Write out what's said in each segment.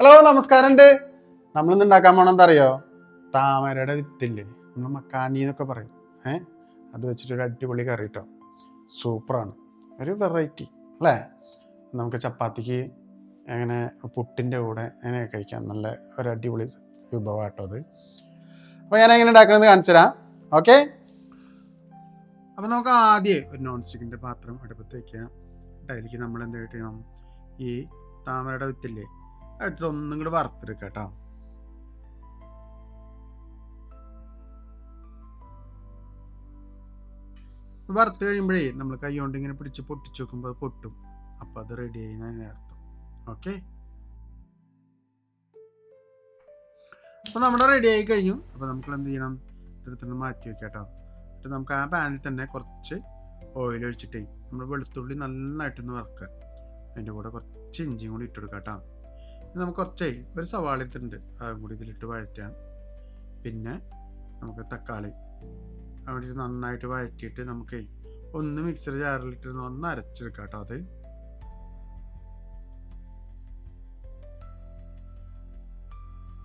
Hello നമസ്കാരമുണ്ട് നമ്മളിന്ന് ഉണ്ടാക്കാൻ പോണെന്താ അറിയോ? താമരയുടെ വിത്തില്ലേ? നമ്മൾ മക്കാനി എന്നൊക്കെ പറയും. ഏ? അത് വെച്ചിട്ട് ഒരു അടിപൊളി കറി കേട്ടോ സൂപ്പറാണ്. ഒരു വെറൈറ്റി അല്ലേ? നമുക്ക് ചപ്പാത്തിക്ക് അങ്ങനെ പുട്ടിന്റെ കൂടെ അങ്ങനെ കഴിക്കാം? നല്ല ഒരു അടിപൊളി വിഭവം കേട്ടോ അത്. അപ്പോൾ ഞാൻ എങ്ങനെ ഉണ്ടാക്കണമെന്ന് കാണിച്ചു തരാം. ഓക്കെ? അപ്പോൾ നമുക്ക് ആദ്യം ഒരു നോൺ സ്റ്റിക്കിന്റെ പാത്രം അടുപ്പത്ത് വയ്ക്കുക അതിലേക്ക് നമ്മൾ എന്ത് ചെയ്യണം ഈ താമരയുടെ വിത്തില്ലേ? എടുത്തിട്ട് ഒന്നും കൂടെ വറുത്തെടുക്കുക കേട്ടോ വറുത്ത് കഴിയുമ്പോഴേ നമ്മൾ കൈ കൊണ്ട് ഇങ്ങനെ പിടിച്ച് പൊട്ടിച്ച് അത് പൊട്ടും. അപ്പം അത് റെഡി ആയി എന്നതിന് അർത്ഥം. ഓക്കെ അപ്പോൾ നമ്മൾ റെഡി ആയി കഴിഞ്ഞു. അപ്പോൾ നമുക്ക് എന്ത് ചെയ്യണം? ഇത്തരത്തിൽ മാറ്റി വെക്കാം കേട്ടോ എന്നിട്ട് നമുക്ക് ആ പാനിൽ തന്നെ കുറച്ച് ഓയിൽ ഒഴിച്ചിട്ടേ നമ്മൾ വെളുത്തുള്ളി നന്നായിട്ടൊന്ന് വറക്കുക. അതിന്റെ കൂടെ കുറച്ച് ഇഞ്ചിയും കൂടി ഇട്ടു കേട്ടോ നമുക്ക് കുറച്ചേ ഒരു സവാള എടുത്തിട്ടുണ്ട് അതും കൂടി ഇതിലിട്ട് വഴറ്റാം. പിന്നെ നമുക്ക് തക്കാളി. അവിടെ നന്നായിട്ട് വഴറ്റിയിട്ട് നമുക്ക് ഒന്ന് മിക്സർ ജാറിലിട്ട് ഒന്ന് അരച്ചെടുക്കാം കേട്ടോ അത്.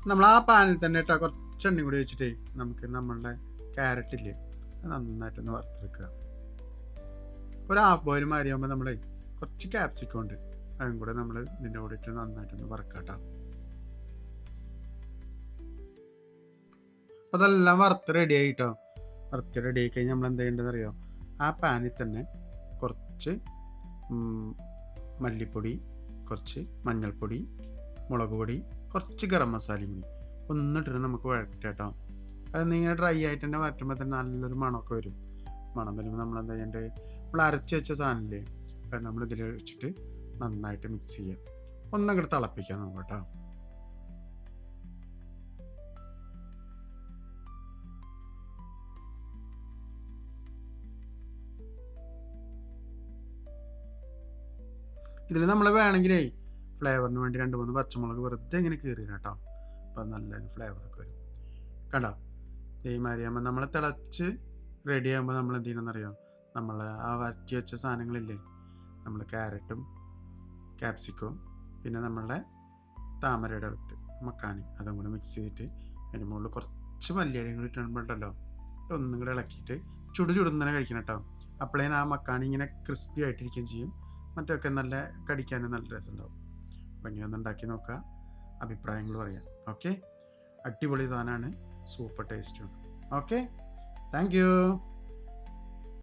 നമ്മൾ ആ പാനിൽ തന്നെ ഇട്ടാ കുറച്ച് എണ്ണ കൂടി വെച്ചിട്ട് നമുക്ക് നമ്മളുടെ ക്യാരറ്റ് ഇല്ലേ നന്നായിട്ടൊന്ന് വറുത്തെടുക്കുക ഒരു ഹാഫ് ബോയിൽ മാറിയാകുമ്പോൾ നമ്മളെ കുറച്ച് ക്യാപ്സിക്കം ഉണ്ട്. അതും കൂടെ നമ്മൾ ഇതിന്റെ കൂടെ ഇട്ട് നന്നായിട്ടൊന്ന് വറക്കാട്ടോ. അപ്പോൾ അതെല്ലാം വറുത്ത് റെഡി ആയിട്ടോ? വറുത്ത് റെഡി ആയി കഴിഞ്ഞാൽ നമ്മൾ എന്ത് ചെയ്യേണ്ടതെന്ന് അറിയോ? ആ പാനിൽ തന്നെ കുറച്ച് മല്ലിപ്പൊടി കുറച്ച് മഞ്ഞൾപ്പൊടി മുളക് പൊടി കുറച്ച് ഗരം മസാലയും കൂടി. ഒന്നിട്ടിട്ട് നമുക്ക് വഴറ്റാട്ടോ. അത് ഇങ്ങനെ ഡ്രൈ ആയിട്ട് തന്നെ വരട്ടുമ്പോൾ തന്നെ നല്ലൊരു മണമൊക്കെ വരും. മണം വരുമ്പോൾ നമ്മൾ എന്താ ചെയ്യേണ്ടത് നമ്മൾ അരച്ച് വെച്ച സാധനമില്ലേ അത് നമ്മൾ ഇതിൽ വെച്ചിട്ട് നന്നായിട്ട് മിക്സ് ചെയ്യാം ഒന്നങ്ങോട്ട് തിളപ്പിക്കാം നമുക്ക് കേട്ടോ. ഇതിൽ നമ്മൾ വേണമെങ്കിലേ ഫ്ലേവറിന് വേണ്ടി രണ്ട് മൂന്ന് പച്ചമുളക് വെറുതെ ഇങ്ങനെ കീറിയാണ് കേട്ടോ. അപ്പം നല്ല ഫ്ലേവറൊക്കെ വരും. കണ്ടോ? ഇതേമാതിരി ആകുമ്പോൾ നമ്മൾ തിളച്ച് റെഡി ആകുമ്പോൾ നമ്മൾ എന്ത് ചെയ്യണമെന്നറിയാം നമ്മൾ ആ വരട്ടി വെച്ച സാധനങ്ങളില്ലേ? നമ്മൾ ക്യാരറ്റും ക്യാപ്സിക്കവും പിന്നെ നമ്മളുടെ താമരയുടെ വിത്ത് മക്കാണി. അതും കൂടെ മിക്സ് ചെയ്തിട്ട് അതിന്റെ മുകളിൽ കുറച്ച് മല്ലിയാലും കൂടി ഇട്ടുണ്ടല്ലോ ഒന്നും കൂടെ ഇളക്കിയിട്ട് ചുടു തന്നെ കഴിക്കണം കേട്ടോ. അപ്പോഴേ ആ മക്കാണി ഇങ്ങനെ ക്രിസ്പി ആയിട്ടിരിക്കുകയും ചെയ്യും. മറ്റൊക്കെ നല്ല കടിക്കാനും നല്ല രസമുണ്ടാവും. അപ്പോൾ ഇങ്ങനെ ഒന്ന് ഉണ്ടാക്കി നോക്കുക. അഭിപ്രായങ്ങൾ പറയാം. ഓക്കെ? അടിപൊളി സാധനമാണ്. സൂപ്പർ ടേസ്റ്റും. ഓക്കെ? Thank you.